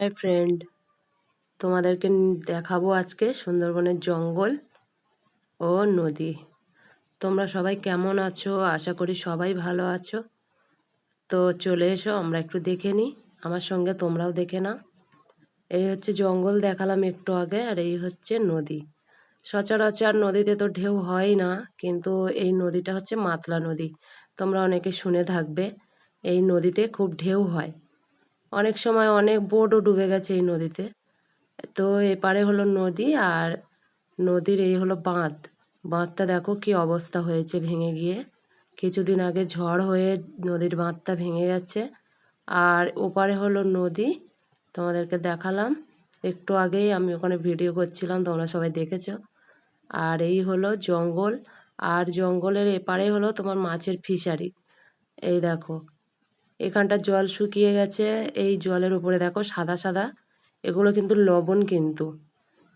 Hi friend তোমাদেরকে দেখাবো আজকে সুন্দরবনের জঙ্গল ও নদী। তোমরা সবাই কেমন আছো? আশা করি সবাই ভালো আছো। তো চলে এসো, আমরা একটু দেখে নিই। আমার সঙ্গে তোমরাও দেখে নাও। এই হচ্ছে জঙ্গল দেখালাম একটু আগে, আর এই হচ্ছে নদী। সচরাচর নদীতে তো ঢেউ হয় না, কিন্তু এই নদীটা হচ্ছে মাতলা নদী। তোমরা অনেকে শুনে থাকবে, এই নদীতে খুব ঢেউ হয়। অনেক সময় অনেক বোটও ডুবে গেছে এই নদীতে। তো এপারে হলো নদী আর নদীর এই হলো বাঁধ। বাঁধটা দেখো কি অবস্থা হয়েছে ভেঙে গিয়ে। কিছুদিন আগে ঝড় হয়ে নদীর বাঁধটা ভেঙে গেছে। আর ওপারে হলো নদী, তোমাদেরকে দেখালাম। একটু আগেই আমি ওখানে ভিডিও করছিলাম, তোমরা সবাই দেখেছ। আর এই হলো জঙ্গল, আর জঙ্গলের এপারে হলো তোমার মাছের ফিশারি এই দেখো এখানটা জল শুকিয়ে গেছে, এই জলের উপরে দেখো সাদা সাদা, এগুলো কিন্তু লবণ কিন্তু।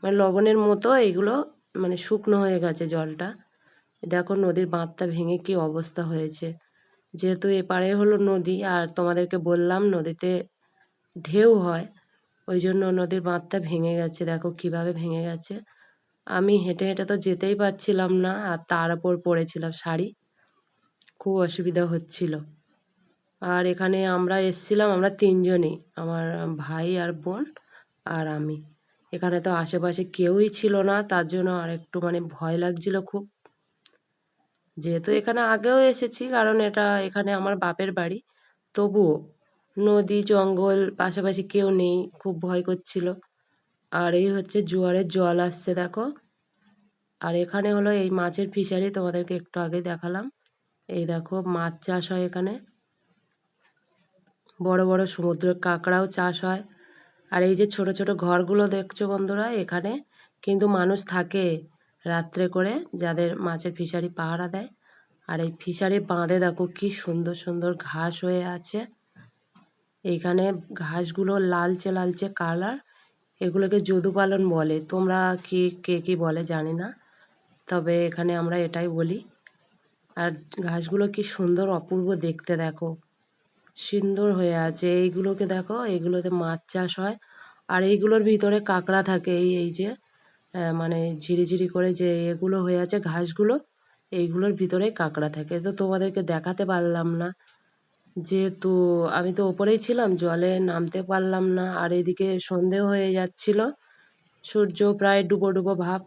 মানে লবণের মতো এগুলো মানে শুকনো হয়ে গেছে জলটা। দেখো নদীর বাঁধটা ভেঙে কি অবস্থা হয়েছে। যেহেতু এপারে হলো নদী, আর তোমাদেরকে বললাম নদীতে ঢেউ হয়, ওই জন্য নদীর বাঁধটা ভেঙে গেছে। দেখো কীভাবে ভেঙে গেছে। আমি হেঁটে হেঁটে তো যেতেই পারছিলাম না, আর তার উপর পড়েছিলাম শাড়ি। খুব অসুবিধা হচ্ছিল। আর এখানে আমরা এসছিলাম, আমরা তিনজনই, আমার ভাই আর বোন আর আমি। এখানে তো আশেপাশে কেউই ছিল না, তার জন্য আর একটু মানে ভয় লাগছিল খুব। যেহেতু এখানে আগেও এসেছি, কারণ এটা এখানে আমার বাপের বাড়ি। তবুও নদী, জঙ্গল, পাশাপাশি কেউ নেই, খুব ভয় করছিল। আর এই হচ্ছে জোয়ারের জল আসছে, দেখো। আর এখানে হলো এই মাছের ফিশারি, তোমাদেরকে একটু আগে দেখালাম। এই দেখো, মাছ চাষ হয় এখানে। বড় বড় সমুদ্রের কাঁকড়াও চাষ হয়। আর এই যে ছোট ছোট ঘরগুলো দেখছ বন্ধুরা, এখানে কিন্তু মানুষ থাকে রাত্রে করে, যাদের মাছের ফিশারি পাহারা দেয়। আর এই ফিশারির বাঁধে দেখো কি সুন্দর সুন্দর ঘাস হয়ে আছে। এইখানে ঘাসগুলো লালচে লালচে কালার, এগুলোকে যদু পালন বলে। তোমরা কি, কে কি বলে জানি না, তবে এখানে আমরা এটাই বলি। আর ঘাসগুলো কি সুন্দর অপূর্ব দেখতে দেখো। সুন্দর হয়ে আছে। এইগুলোকে দেখো, এইগুলোতে মাছ চাষ হয়। আর এইগুলোর ভিতরে কাঁকড়া থাকে, এই এই যে মানে ঝিরিঝিরি করে যে এগুলো হয়ে আছে ঘাসগুলো, এইগুলোর ভিতরে কাঁকড়া থাকে। তো তোমাদেরকে দেখাতে পারলাম না। যেহেতু আমি তো ওপরেই ছিলাম, জলে নামতে পারলাম না। আর এদিকে সন্ধেও হয়ে যাচ্ছিল। সূর্য প্রায় ডুবো ডুবো ভাব।